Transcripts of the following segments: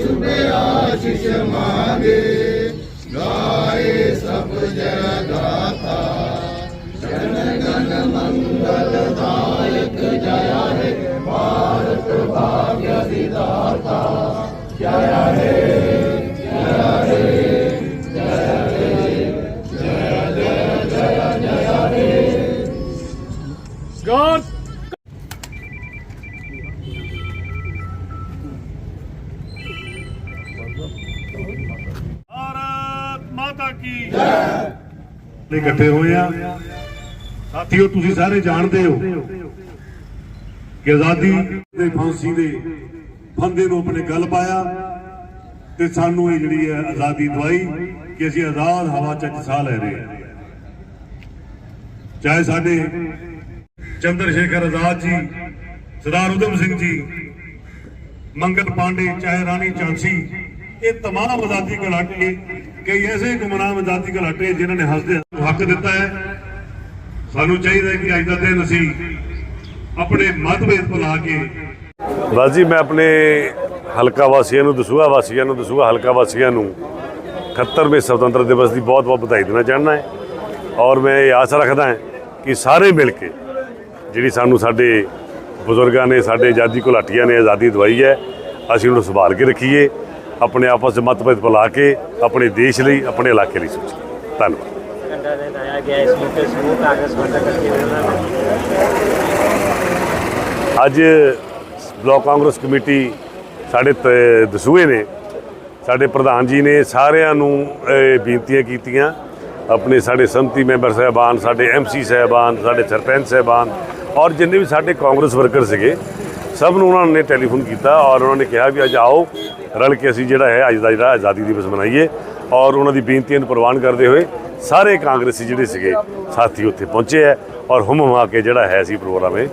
ਤੁਮੇ ਆਸ਼ੀਸ਼ ਮਾਂਗੇ ਗਾਏ ਸਭ ਜਗਦਾਤਾ ਜਨ ਗਨ ਮੰਗਲ ਦਾਇਕ ਜਯਾ ਹੈ ਭਾਰਤ ਭਾਗਯ ਵਿਦਾਤਾ ਜਯਾ ਹੈ ਕੀ ਨੇ ਇਕੱਠੇ ਹੋਏ ਆ ਸਾਥੀਓ ਤੁਸੀਂ ਸਾਰੇ ਜਾਣਦੇ ਹੋ ਕਿ ਆਜ਼ਾਦੀ ਦੇ ਫਾਂਸੀ ਦੇ ਫੰਦੇ ਨੂੰ ਆਪਣੇ ਗਲ ਪਾਇਆ ਤੇ ਸਾਨੂੰ ਇਹ ਜਿਹੜੀ ਹੈ ਆਜ਼ਾਦੀ ਦਵਾਈ ਕਿ ਅਸੀਂ ਆਜ਼ਾਦ ਹਵਾ ਚ ਇੱਕ ਸਾਹ ਲੈ ਰਹੇ ਹਾਂ ਚਾਹੇ ਸਾਡੇ ਚੰਦਰ ਸ਼ੇਖਰ ਆਜ਼ਾਦ ਜੀ ਸਰਦਾਰ ਉਦਮ ਸਿੰਘ ਜੀ ਮੰਗਲ ਪਾਂਡੇ ਚਾਹੇ ਰਾਣੀ ਝਾਂਸੀ ਇਹ तमाम ਆਜ਼ਾਦੀ ਘੁਲਾਟੇ ਕਈ ਐਸੇ ਗੁਮਨਾਮ ਆਜ਼ਾਦੀ ਘੁਲਾਟੇ ਜਿਨ੍ਹਾਂ ਨੇ ਹੱਸਦੇ ਹੱਕ ਦਿੱਤਾ ਹੈ। ਸਾਨੂੰ ਚਾਹੀਦਾ ਹੈ ਕਿ ਅੱਜ ਦਾ ਦਿਨ ਅਸੀਂ ਆਪਣੇ ਮਤਭੇਦ ਭੁਲਾ ਕੇ ਬਸ ਜੀ ਮੈਂ ਆਪਣੇ ਹਲਕਾ ਵਾਸੀਆਂ ਨੂੰ ਦਸੂਹਾ, ਵਾਸੀਆਂ ਨੂੰ ਦਸੂਹਾ, ਹਲਕਾ ਵਾਸੀਆਂ ਨੂੰ 71ਵੇਂ ਸੁਤੰਤਰ ਦਿਵਸ ਦੀ ਬਹੁਤ ਬਹੁਤ ਵਧਾਈ ਦੇਣਾ ਚਾਹੁੰਦਾ ਹਾਂ ਔਰ ਮੈਂ ਇਹ ਆਸ ਰੱਖਦਾ ਹਾਂ ਕਿ ਸਾਰੇ ਮਿਲ ਕੇ ਜਿਹੜੀ ਸਾਨੂੰ ਸਾਡੇ ਬਜ਼ੁਰਗਾਂ ਨੇ, ਸਾਡੇ ਆਜ਼ਾਦੀ ਘੁਲਾਟੀਆਂ ਨੇ ਆਜ਼ਾਦੀ ਦਵਾਈ ਹੈ, ਅਸੀਂ ਉਹਨੂੰ ਸੰਭਾਲ ਕੇ ਰੱਖੀਏ। ਆਪਣੇ ਆਪਸ ਵਿੱਚ ਮਤਭੇਦ ਭੁਲਾ ਕੇ ਆਪਣੇ ਦੇਸ਼ ਲਈ ਆਪਣੇ ਇਲਾਕੇ ਲਈ ਸੋਚੀਏ ਧੰਨਵਾਦ। ਅੱਜ ਬਲੋਕ ਕਾਂਗਰਸ ਕਮੇਟੀ ਸਾਡੇ ਦਸੂਏ ਨੇ ਸਾਡੇ ਪ੍ਰਧਾਨ ਜੀ ਨੇ ਸਾਰਿਆਂ ਨੂੰ ਬੇਨਤੀਆਂ ਕੀਤੀਆਂ। ਆਪਣੇ ਸਾਡੇ ਸੰਮਤੀ ਮੈਂਬਰ ਸਹਿਬਾਨ ਸਾਡੇ ਐਮਸੀ ਸਹਿਬਾਨ ਸਾਡੇ ਸਰਪੰਚ ਸਹਿਬਾਨ ਔਰ ਜਿੰਨੇ ਵੀ ਸਾਡੇ ਕਾਂਗਰਸ ਵਰਕਰ ਸੀਗੇ ਸਭ ਨੂੰ ਉਹਨਾਂ ਨੇ ਟੈਲੀਫੋਨ ਕੀਤਾ ਔਰ ਉਹਨਾਂ ਨੇ ਕਿਹਾ ਵੀ ਅੱਜ ਆਓ ਰਲ ਕੇ ਅਸੀਂ ਜਿਹੜਾ ਹੈ ਅੱਜ ਦਾ ਜਿਹੜਾ ਆਜ਼ਾਦੀ ਦਿਵਸ ਮਨਾਈਏ ਔਰ ਉਹਨਾਂ ਦੀ ਬੇਨਤੀਆਂ ਨੂੰ ਪ੍ਰਵਾਨ ਕਰਦੇ ਹੋਏ ਸਾਰੇ ਕਾਂਗਰਸੀ ਜਿਹੜੇ ਸੀਗੇ ਸਾਥੀ ਉੱਥੇ ਪਹੁੰਚੇ ਹੈ ਔਰ ਹੁਮ ਹੁਮਾ ਕੇ ਜਿਹੜਾ ਹੈ ਅਸੀਂ ਪ੍ਰੋਗਰਾਮ ਇਹ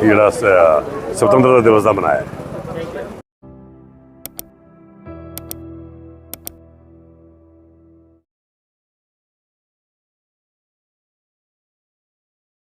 ਜਿਹੜਾ ਸ- ਸੁਤੰਤਰਤਾ ਦਿਵਸ ਦਾ ਮਨਾਇਆ